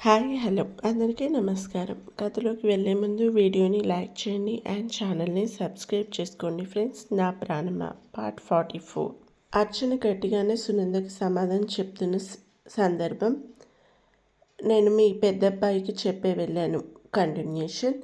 Hi hello. అందరికీ నమస్కారం. కథలోకి వెళ్ళే ముందు వీడియోని లైక్ చేయండి అండ్ ఛానల్ని సబ్స్క్రైబ్ చేసుకోండి ఫ్రెండ్స్. నా ప్రాణమ? Part forty four. అర్చన గట్టిగానే సునందకి సమాధానం చెప్తున్న సందర్భం. నేను మీ పెద్దబ్బాయికి చెప్పే వెళ్ళాను. కంటిన్యూషన్.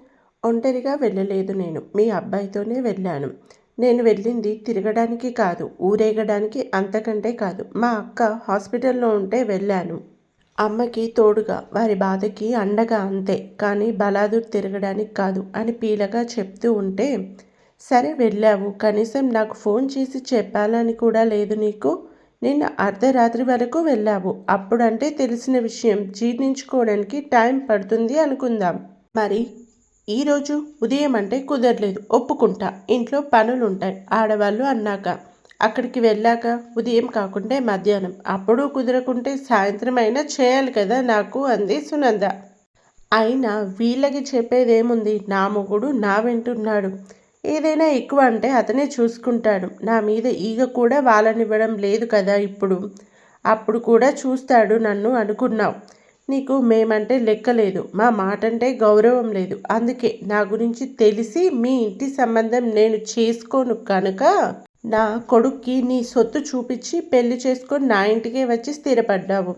ఒంటరిగా వెళ్ళలేదు నేను. మీ అబ్బాయితోనే వెళ్ళాను. నేను వెళ్ళింది తిరగడానికి కాదు ఊరేగడానికి అంతకంటే కాదు. మా అక్క హాస్పిటల్లో ఉంటే వెళ్ళాను. అమ్మకి తోడుగా వారి బాధకి అండగా అంతే. కానీ బలాదూర్ తిరగడానికి కాదు అని పీలగా చెప్తూ ఉంటే సరే వెళ్ళావు. కనీసం నాకు ఫోన్ చేసి చెప్పాలని కూడా లేదు నీకు. నిన్న అర్ధరాత్రి వరకు వెళ్ళావు. అప్పుడంటే తెలిసిన విషయం. జీర్ణించుకోవడానికి టైం పడుతుంది అనుకుందాం. మరి ఈరోజు ఉదయం అంటే కుదరలేదు. ఒప్పుకుంటా. ఇంట్లో పనులుంటాయి. ఆడవాళ్ళు అన్నాక. అక్కడికి వెళ్ళాక ఉదయం కాకుండా మధ్యాహ్నం. అప్పుడు కుదరకుంటే సాయంత్రం అయినా చేయాలి కదా నాకు అంది సునంద. అయినా వీళ్ళకి చెప్పేదేముంది? నా మొగుడు నా వెంటున్నాడు. ఏదైనా ఎక్కువ అంటే అతనే చూసుకుంటాడు. నా మీద ఈగ కూడా వాళ్ళనివ్వడం లేదు కదా ఇప్పుడు. అప్పుడు కూడా చూస్తాడు నన్ను అనుకున్నావు. నీకు మేమంటే లెక్క లేదు. మా మాట అంటే గౌరవం లేదు. అందుకే నా గురించి తెలిసి మీ ఇంటి సంబంధం నేను చేసుకోను కనుక నా కొడుక్కి నీ సొత్తు చూపించి పెళ్ళి చేసుకొని నా ఇంటికే వచ్చి స్థిరపడ్డావు.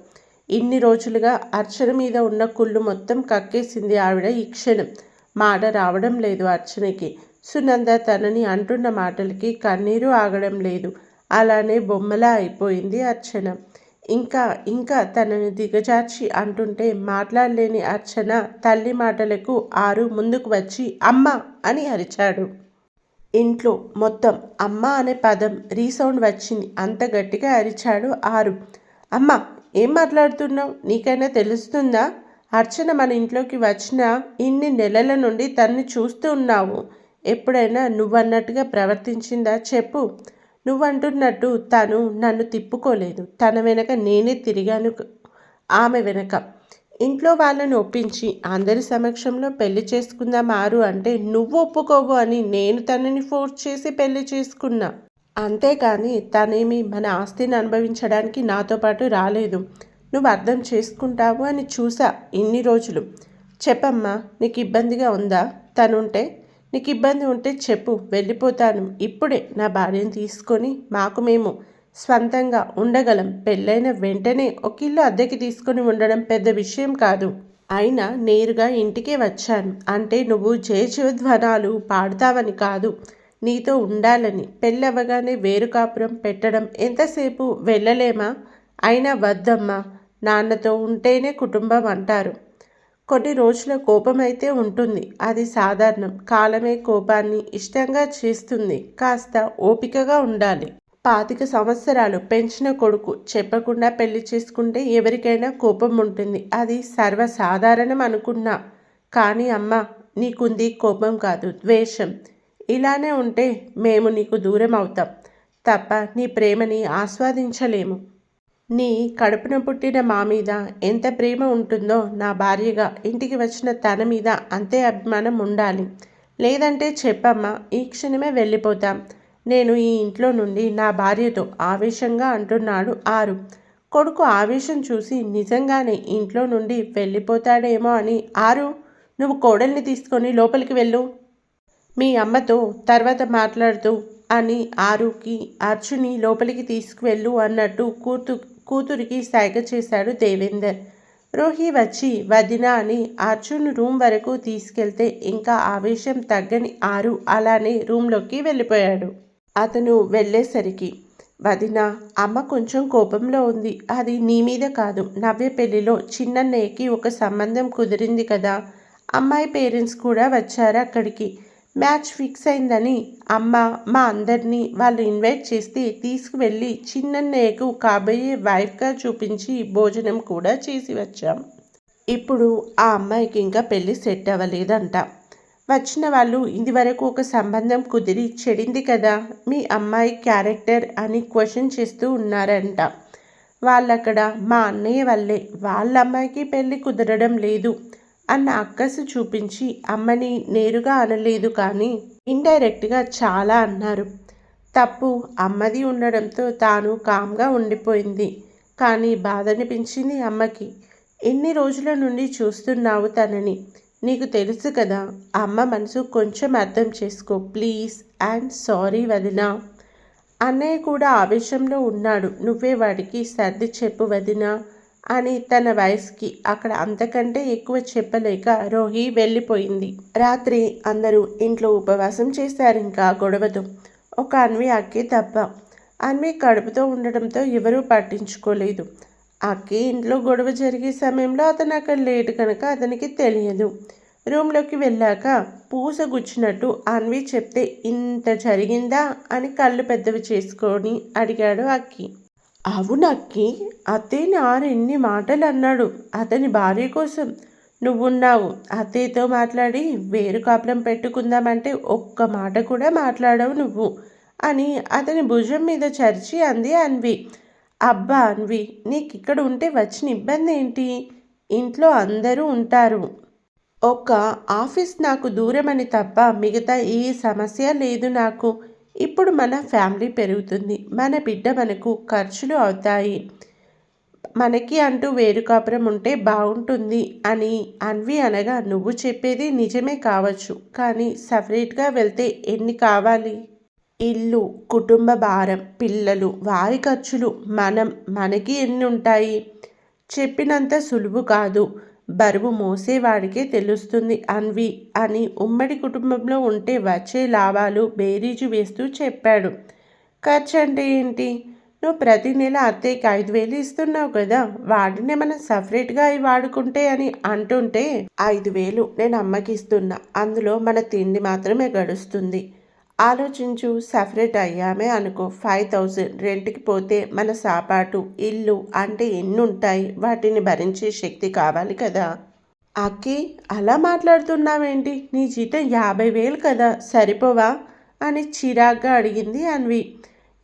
ఇన్ని రోజులుగా అర్చన మీద ఉన్న కుళ్ళు మొత్తం కక్కేసింది ఆవిడ ఈ క్షణం. మాట రావడం లేదు అర్చనకి. సునంద తనని అంటున్న మాటలకి కన్నీరు ఆగడం లేదు. అలానే బొమ్మలా అయిపోయింది అర్చన. ఇంకా ఇంకా తనని దిగజార్చి అంటుంటే మాట్లాడలేని అర్చన తల్లి మాటలకు ఆరు ముందుకు వచ్చి అమ్మ అని అరిచాడు. ఇంట్లో మొత్తం అమ్మ అనే పదం రీసౌండ్ వచ్చింది. అంత గట్టిగా అరిచాడు ఆరు. అమ్మ ఏం మాట్లాడుతున్నావు? నీకైనా తెలుస్తుందా? అర్చన మన ఇంట్లోకి వచ్చిన ఇన్ని నెలల నుండి తన్ని చూస్తూ ఉన్నావు. ఎప్పుడైనా నువ్వన్నట్టుగా ప్రవర్తించిందా? చెప్పు. నువ్వంటున్నట్టు తను నన్ను తిప్పుకోలేదు. తన వెనక నేనే తిరిగాను ఆమె వెనక. ఇంట్లో వాళ్ళని ఒప్పించి అందరి సమక్షంలో పెళ్ళి చేసుకుందాం ఆరు అంటే నువ్వు ఒప్పుకోవు అని నేను తనని ఫోర్స్ చేసి పెళ్ళి చేసుకున్నా. అంతేకాని తనేమి మన ఆస్తిని అనుభవించడానికి నాతో పాటు రాలేదు. నువ్వు అర్థం చేసుకుంటావు అని చూసా ఇన్ని రోజులు. చెప్పమ్మా నీకు ఇబ్బందిగా ఉందా? తనుంటే నీకు ఇబ్బంది ఉంటే చెప్పు వెళ్ళిపోతాను. ఇప్పుడే నా భార్యను తీసుకొని మాకు మేము స్వంతంగా ఉండగలం. పెళ్ళైన వెంటనే ఒక ఇల్లు అద్దెకి తీసుకొని ఉండడం పెద్ద విషయం కాదు. అయినా నేరుగా ఇంటికే వచ్చాను. అంటే నువ్వు ధ్వనాలు పాడుతావని కాదు. నీతో ఉండాలని. పెళ్ళవగానే వేరు కాపురం పెట్టడం ఎంతసేపు వెళ్ళలేమా? అయినా వద్దమ్మా. నాన్నతో ఉంటేనే కుటుంబం అంటారు. కొన్ని రోజుల కోపం అయితే ఉంటుంది. అది సాధారణం. కాలమే కోపాన్ని ఇష్టంగా చేస్తుంది. కాస్త ఓపికగా ఉండాలి. పాతిక సంవత్సరాలు పెంచిన కొడుకు చెప్పకుండా పెళ్ళి చేసుకుంటే ఎవరికైనా కోపం ఉంటుంది. అది సర్వసాధారణం అనుకున్నా. కానీ అమ్మ నీకుంది కోపం కాదు ద్వేషం. ఇలానే ఉంటే మేము నీకు దూరం అవుతాం. తప్ప నీ ప్రేమని ఆస్వాదించలేము. నీ కడుపున పుట్టిన మా మీద ఎంత ప్రేమ ఉంటుందో నా భార్యగా ఇంటికి వచ్చిన తన మీద అంతే అభిమానం ఉండాలి. లేదంటే చెప్పమ్మా ఈ క్షణమే వెళ్ళిపోతాం. నేను ఈ ఇంట్లో నుండి నా భార్యతో ఆవేశంగా అంటున్నాడు ఆరు. కొడుకు ఆవేశం చూసి నిజంగానే ఇంట్లో నుండి వెళ్ళిపోతాడేమో అని. ఆరు నువ్వు కోడల్ని తీసుకొని లోపలికి వెళ్ళు. మీ అమ్మతో తర్వాత మాట్లాడుతూ అని ఆరుకి అర్జుని లోపలికి తీసుకువెళ్ళు అన్నట్టు కూతు కూతురికి సైగ చేశాడు దేవేందర్. రోహి వచ్చి వదిన అని అర్జున్ రూమ్ వరకు తీసుకెళ్తే ఇంకా ఆవేశం తగ్గని ఆరు అలానే రూమ్లోకి వెళ్ళిపోయాడు. అతను వెళ్ళేసరికి వదిన అమ్మ కొంచెం కోపంలో ఉంది. అది నీ మీద కాదు. నవ్య పెళ్ళిలో చిన్నన్నయ్యకి ఒక సంబంధం కుదిరింది కదా. అమ్మాయి పేరెంట్స్ కూడా వచ్చారు అక్కడికి. మ్యాచ్ ఫిక్స్ అయిందని అమ్మ మా అందరినీ వాళ్ళు ఇన్వైట్ చేస్తే తీసుకువెళ్ళి చిన్నన్నయ్యకు కాబోయే వైఫ్గా చూపించి భోజనం కూడా చేసి వచ్చాం. ఇప్పుడు ఆ అమ్మాయికి ఇంకా పెళ్ళి సెట్ అవ్వలేదంట. వచ్చిన వాళ్ళు ఇదివరకు ఒక సంబంధం కుదిరి చెడింది కదా? మీ అమ్మాయి క్యారెక్టర్ అని క్వశ్చన్ చేస్తూ ఉన్నారంట. వాళ్ళక్కడ మా అన్నయ్య వల్లే వాళ్ళ అమ్మాయికి పెళ్ళి కుదరడం లేదు అన్న అక్కసు చూపించి అమ్మని నేరుగా అనలేదు కానీ ఇండైరెక్ట్గా చాలా అన్నారు. తప్పు అమ్మది ఉండడంతో తాను కామ్గా ఉండిపోయింది. కానీ బాధ అనిపించింది అమ్మకి. ఎన్ని రోజుల నుండి చూస్తున్నావు తనని? నీకు తెలుసు కదా అమ్మ మనసు కొంచెం అర్థం చేసుకో ప్లీజ్. అండ్ సారీ వదినా. అన్నయ్య కూడా ఆవేశంలో ఉన్నాడు. నువ్వే వాడికి సర్ది చెప్పు వదినా అని తన వయసుకి అక్కడ అంతకంటే ఎక్కువ చెప్పలేక రోహి వెళ్ళిపోయింది. రాత్రి అందరూ ఇంట్లో ఉపవాసం చేశారు ఇంకా గొడవతో. ఒక అన్వి అక్కి తప్ప. అన్వి కడుపుతో ఉండడంతో ఎవరూ పట్టించుకోలేదు. అక్కి ఇంట్లో గొడవ జరిగే సమయంలో అతను అక్కడ లేటు కనుక అతనికి తెలియదు. రూమ్లోకి వెళ్ళాక పూస గుచ్చినట్టు అన్వి చెప్తే ఇంత జరిగిందా? అని కళ్ళు పెద్దవి చేసుకొని అడిగాడు అక్కి. అవునక్కి అత్తయ్యని ఆరు ఎన్ని మాటలు అన్నాడు అతని భార్య కోసం. నువ్వున్నావు అత్తయ్యతో మాట్లాడి వేరు కాపురం పెట్టుకుందామంటే ఒక్క మాట కూడా మాట్లాడవు నువ్వు అని అతని భుజం మీద చరిచి అంది అన్వి. అబ్బా అన్వి నీకు ఇక్కడ ఉంటే వచ్చిన ఇబ్బంది ఏంటి? ఇంట్లో అందరూ ఉంటారు. ఒక ఆఫీస్ నాకు దూరమని తప్ప మిగతా ఏ సమస్య లేదు నాకు. ఇప్పుడు మన ఫ్యామిలీ పెరుగుతుంది. మన బిడ్డ మనకు ఖర్చులు అవుతాయి. మనకి అంటూ వేరు కాపురం ఉంటే బాగుంటుంది అని అన్వి అనగా నువ్వు చెప్పేది నిజమే కావచ్చు. కానీ సపరేట్గా వెళ్తే ఎన్ని కావాలి? ఇల్లు కుటుంబ భారం పిల్లలు వారి ఖర్చులు మనం మనకి ఎన్ని ఉంటాయి చెప్పినంత సులువు కాదు. బరువు మోసేవాడికే తెలుస్తుంది అన్వి అని ఉమ్మడి కుటుంబంలో ఉంటే వచ్చే లాభాలు బేరీజు వేస్తూ చెప్పాడు. ఖర్చు అంటే ఏంటి? నువ్వు ప్రతి నెల అత్తయ్యకి ఐదు వేలు ఇస్తున్నావు కదా వాటిని మనం సపరేట్గా అవి వాడుకుంటే అని అంటుంటే ఐదు వేలు నేను అమ్మకి ఇస్తున్నా అందులో మన తిండి మాత్రమే గడుస్తుంది. ఆలోచించు సపరేట్ అయ్యామే అనుకో. ఫైవ్ థౌజండ్ రెంట్కి పోతే మన సాపాటు ఇల్లు అంటే ఎన్ని ఉంటాయి వాటిని భరించే శక్తి కావాలి కదా. అక్కి అలా మాట్లాడుతున్నావేంటి? నీ జీతం యాభై వేలు కదా. సరిపోవా? అని చిరాగ్గా అడిగింది అన్వి.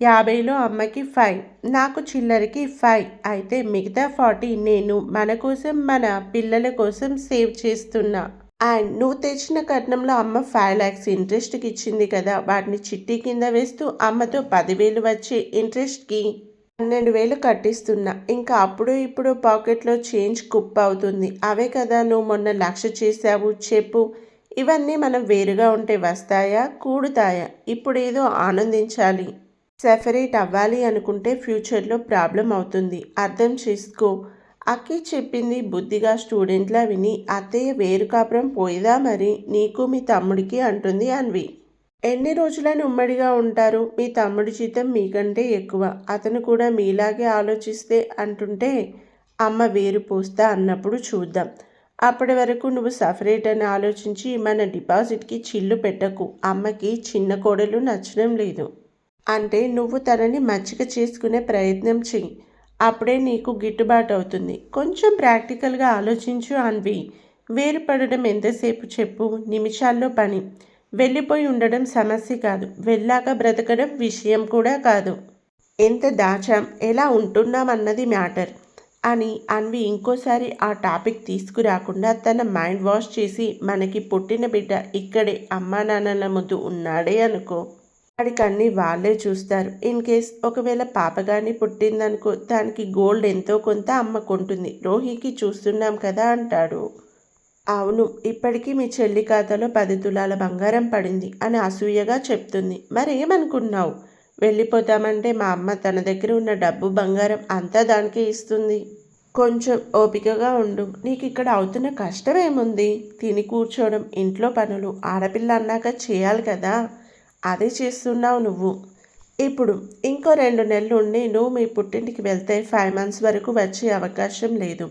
యాభైలో అమ్మకి ఫైవ్ నాకు చిల్లరకి ఫైవ్ అయితే మిగతా ఫార్టీ నేను మన కోసం మన పిల్లల కోసం సేవ్ చేస్తున్నా. అండ్ నువ్వు తెచ్చిన కట్నంలో అమ్మ ఫైవ్ ల్యాక్స్ ఇంట్రెస్ట్కి ఇచ్చింది కదా వాటిని చిట్టి కింద వేస్తూ అమ్మతో పదివేలు వచ్చే ఇంట్రెస్ట్కి పన్నెండు వేలు కట్టిస్తున్నా. ఇంకా అప్పుడు ఇప్పుడు పాకెట్లో చేంజ్ కుప్ప అవుతుంది. అవే కదా నువ్వు మొన్న లక్ష చేసావు చెప్పు. ఇవన్నీ మనం వేరుగా ఉంటే వస్తాయా కూడుతాయా? ఇప్పుడు ఏదో ఆనందించాలి. సెపరేట్ అవ్వాలి అనుకుంటే ఫ్యూచర్లో ప్రాబ్లం అవుతుంది. అర్థం చేసుకో. అక్కి చెప్పింది బుద్ధిగా స్టూడెంట్లా విని అత్తయ్య వేరు కాపురం పోయిదా మరి? నీకు మీ తమ్ముడికి అంటుంది అన్వి. ఎన్ని రోజులని ఉమ్మడిగా ఉంటారు? మీ తమ్ముడి జీతం మీకంటే ఎక్కువ. అతను కూడా మీలాగే ఆలోచిస్తే అంటుంటే అమ్మ వేరు పోస్తా అన్నప్పుడు చూద్దాం. అప్పటి వరకు నువ్వు సపరేట్ అని ఆలోచించి మన డిపాజిట్కి చిల్లు పెట్టకు. అమ్మకి చిన్న కోడలు నచ్చడం లేదు. అంటే నువ్వు తనని మచ్చిక చేసుకునే ప్రయత్నం చెయ్యి. అప్పుడే నీకు గిట్టుబాటు అవుతుంది. కొంచెం ప్రాక్టికల్గా ఆలోచించు అన్వి. వేరుపడడం ఎంతసేపు చెప్పు. నిమిషాల్లో పని. వెళ్ళిపోయి ఉండడం సమస్య కాదు. వెళ్ళాక బ్రతకడం విషయం కూడా కాదు. ఎంత దాచాం ఎలా ఉంటున్నాం అన్నది మ్యాటర్ అని అన్వి ఇంకోసారి ఆ టాపిక్ తీసుకురాకుండా తన మైండ్ వాష్ చేసి మనకి పుట్టిన బిడ్డ ఇక్కడే అమ్మా నాన్నల ముందు ఉన్నాడే అనుకో. వాడికి వాళ్ళే చూస్తారు. ఇన్ కేస్ ఒకవేళ పాపగాని పుట్టిందనుకో దానికి గోల్డ్ ఎంతో కొంత అమ్మ కొంటుంది రోహికి చూస్తున్నాం కదా అంటాడు. అవును ఇప్పటికీ మీ చెల్లి ఖాతాలో పది తులాల బంగారం పడింది అని అసూయగా చెప్తుంది. మరేమనుకున్నావు? వెళ్ళిపోతామంటే మా అమ్మ తన దగ్గర ఉన్న డబ్బు బంగారం అంతా దానికే ఇస్తుంది. కొంచెం ఓపికగా ఉండు. నీకు ఇక్కడ అవుతున్న కష్టం ఏముంది తిని కూర్చోవడం ఇంట్లో పనులు ఆడపిల్ల అన్నాక చేయాలి కదా. అదే చేస్తున్నావు నువ్వు. ఇప్పుడు ఇంకో రెండు నెలలు నేను నువ్వు మీ పుట్టింటికి వెళ్తే ఫైవ్ మంత్స్ వరకు వచ్చే అవకాశం లేదు.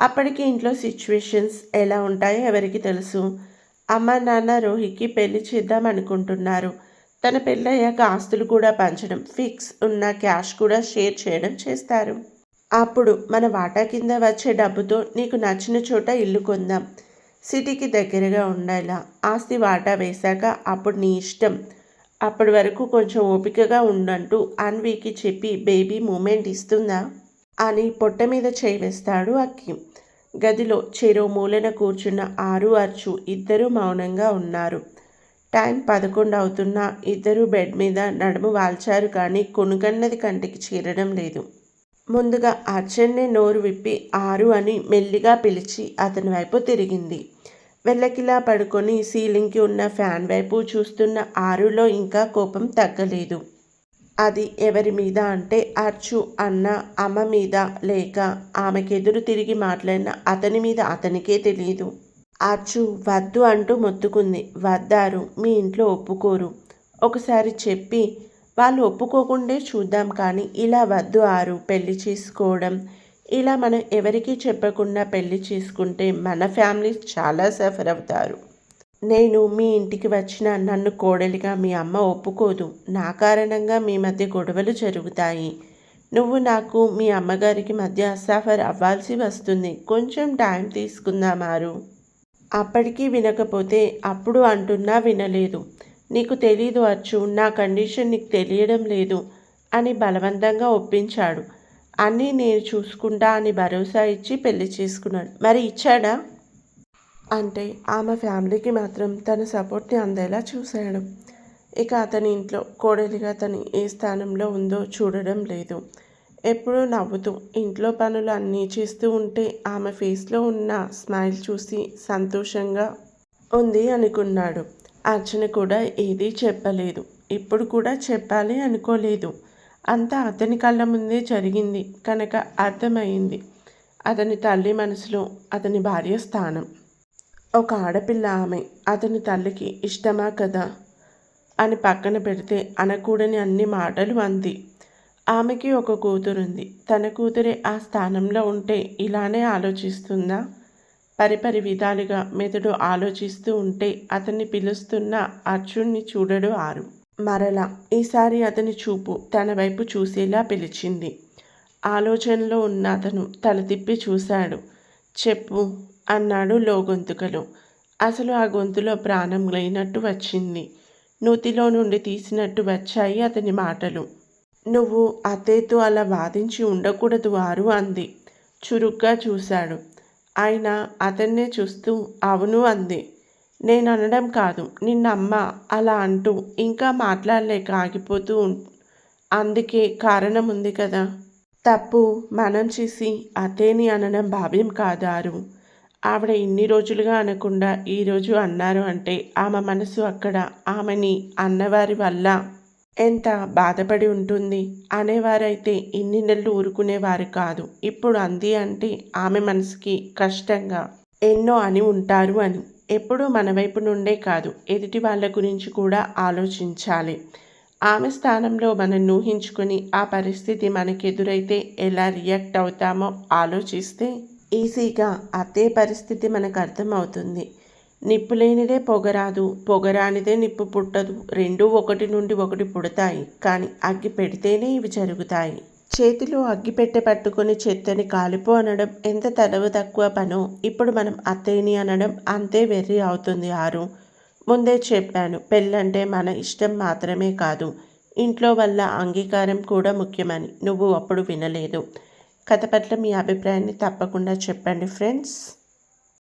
అప్పటికి ఇంట్లో సిచ్యువేషన్స్ ఎలా ఉంటాయో ఎవరికి తెలుసు? అమ్మ నాన్న రోహికి పెళ్ళి చేద్దాం అనుకుంటున్నారు. తన పెళ్ళయ్యాక ఆస్తులు కూడా పంచడం ఫిక్స్ ఉన్న క్యాష్ కూడా షేర్ చేయడం చేస్తారు. అప్పుడు మన వాటా కింద వచ్చే డబ్బుతో నీకు నచ్చిన చోట ఇల్లు కొందాం. సిటీకి దగ్గరగా ఉండాలా? ఆస్తి వాటా వేశాక అప్పుడు నీ ఇష్టం. అప్పటి వరకు కొంచెం ఓపికగా ఉండంటూ అన్వీకి చెప్పి బేబీ మూమెంట్ ఇస్తుందా? అని పొట్ట మీద చేయి వేస్తాడు అక్కి. గదిలో చెరో మూలన కూర్చున్న ఆరు అర్చు ఇద్దరూ మౌనంగా ఉన్నారు. టైం పదకొండు అవుతున్నా ఇద్దరూ బెడ్ మీద నడుము వాల్చారు కానీ కొనుగన్నది కంటికి చేరడం లేదు. ముందుగా అర్జున్ని నోరు విప్పి ఆరు అని మెల్లిగా పిలిచి అతని వైపు తిరిగింది. వెళ్ళకిలా పడుకొని సీలింగ్కి ఉన్న ఫ్యాన్ వైపు చూస్తున్న ఆరులో ఇంకా కోపం తగ్గలేదు. అది ఎవరి మీద అంటే అర్చు అన్న అమ్మ మీద లేక ఆమెకెదురు తిరిగి మాట్లాడిన అతని మీద అతనికే తెలియదు అర్చు వద్దు అంటూ మొత్తుకుంది. వద్దారు మీ ఇంట్లో ఒప్పుకోరు. ఒకసారి చెప్పి వాళ్ళు ఒప్పుకోకుండే చూద్దాం కానీ ఇలా వద్దు ఆరు పెళ్ళి చేసుకోవడం. ఇలా మనం ఎవరికీ చెప్పకుండా పెళ్ళి చేసుకుంటే మన ఫ్యామిలీ చాలా సఫర్ అవుతారు. నేను మీ ఇంటికి వచ్చిన నన్ను కోడలిగా మీ అమ్మ ఒప్పుకోదు. నా కారణంగా మీ మధ్య గొడవలు జరుగుతాయి. నువ్వు నాకు మీ అమ్మగారికి మధ్య సఫర్ అవ్వాల్సి వస్తుంది. కొంచెం టైం తీసుకుందామారు అప్పటికీ వినకపోతే అప్పుడు అంటున్నా వినలేదు. నీకు తెలీదు అచ్చు నా కండిషన్ నీకు తెలియడం లేదు అని బలవంతంగా ఒప్పించాడు. అన్నీ నేను చూసుకుంటా అని భరోసా ఇచ్చి పెళ్ళి చేసుకున్నాడు. మరి ఇచ్చాడా? అంటే ఆమె ఫ్యామిలీకి మాత్రం తన సపోర్ట్ని అందేలా చూశాడు. ఇక అతని ఇంట్లో కోడలిగా తను ఏ స్థానంలో ఉందో చూడడం లేదు. ఎప్పుడూ నవ్వుతూ ఇంట్లో పనులు అన్నీ చేస్తూ ఉంటే ఆమె ఫేస్లో ఉన్న స్మైల్ చూసి సంతోషంగా ఉంది అనుకున్నాడు. అర్చన కూడా ఏదీ చెప్పలేదు. ఇప్పుడు కూడా చెప్పాలి అనుకోలేదు. అంతా అతని కళ్ళ ముందే జరిగింది. కనుక అర్థమైంది. అతని తల్లి మనసులో అతని భార్య స్థానం. ఒక ఆడపిల్ల ఆమె అతని తల్లికి ఇష్టమా కదా? అని పక్కన పెడితే అనకూడని అన్ని మాటలు అంది. ఆమెకి ఒక కూతురుంది. తన కూతురే ఆ స్థానంలో ఉంటే ఇలానే ఆలోచిస్తుందా? పరిపరి విధాలుగా మెదడు ఆలోచిస్తూ ఉంటే అతన్ని పిలుస్తున్న అర్జున్ని చూడడు ఆరు. మరలా ఈసారి అతని చూపు తన వైపు చూసేలా పిలిచింది. ఆలోచనలో ఉన్న అతను తల తిప్పి చూశాడు. చెప్పు అన్నాడు లోగొంతుకలో అసలు ఆ గొంతులో ప్రాణం లేనట్టు వచ్చింది. నూతిలో నుండి తీసినట్టు వచ్చాయి అతని మాటలు. నువ్వు అతేతో అలా వాదించి ఉండకూడదు వారు అంది. చురుగ్గా చూశాడు. ఆయన అతన్నే చూస్తూ అవును అంది. నేను అనడం కాదు నిన్నమ్మ అలా అంటూ ఇంకా మాట్లాడలేక ఆగిపోతూ అందుకే కారణం ఉంది కదా. తప్పు మనం చేసి అతేని అనడం భావ్యం కాదారు ఆవిడ ఇన్ని రోజులుగా అనకుండా ఈరోజు అన్నారు అంటే ఆమె మనసు అక్కడ ఆమెని అన్నవారి వల్ల ఎంత బాధపడి ఉంటుంది అనేవారైతే ఇన్ని నెలలు ఊరుకునేవారు కాదు. ఇప్పుడు అంది అంటే ఆమె మనసుకి కష్టంగా ఎన్నో అని ఉంటారు అని. ఎప్పుడూ మన వైపు నుండే కాదు ఎదుటి వాళ్ళ గురించి కూడా ఆలోచించాలి. ఆమె స్థానంలో మనం ఊహించుకుని ఆ పరిస్థితి మనకెదురైతే ఎలా రియాక్ట్ అవుతామో ఆలోచిస్తే ఈజీగా అదే పరిస్థితి మనకు అర్థమవుతుంది. నిప్పు లేనిదే పొగరాదు. పొగరానిదే నిప్పు పుట్టదు. రెండు ఒకటి నుండి ఒకటి పుడతాయి. కానీ అగ్గి పెడితేనే ఇవి జరుగుతాయి. చేతిలో అగ్గిపెట్టె పట్టుకుని చెత్తని కాలిపో అనడం ఎంత తలవు తక్కువ పనో? ఇప్పుడు మనం అత్తయ్యని అనడం అంతే వెర్రి అవుతుంది ఆరు. ముందే చెప్పాను పెళ్ళంటే మన ఇష్టం మాత్రమే కాదు. ఇంట్లో వల్ల అంగీకారం కూడా ముఖ్యమని. నువ్వు అప్పుడు వినలేదు. కథ పట్ల మీ అభిప్రాయాన్ని తప్పకుండా చెప్పండి ఫ్రెండ్స్.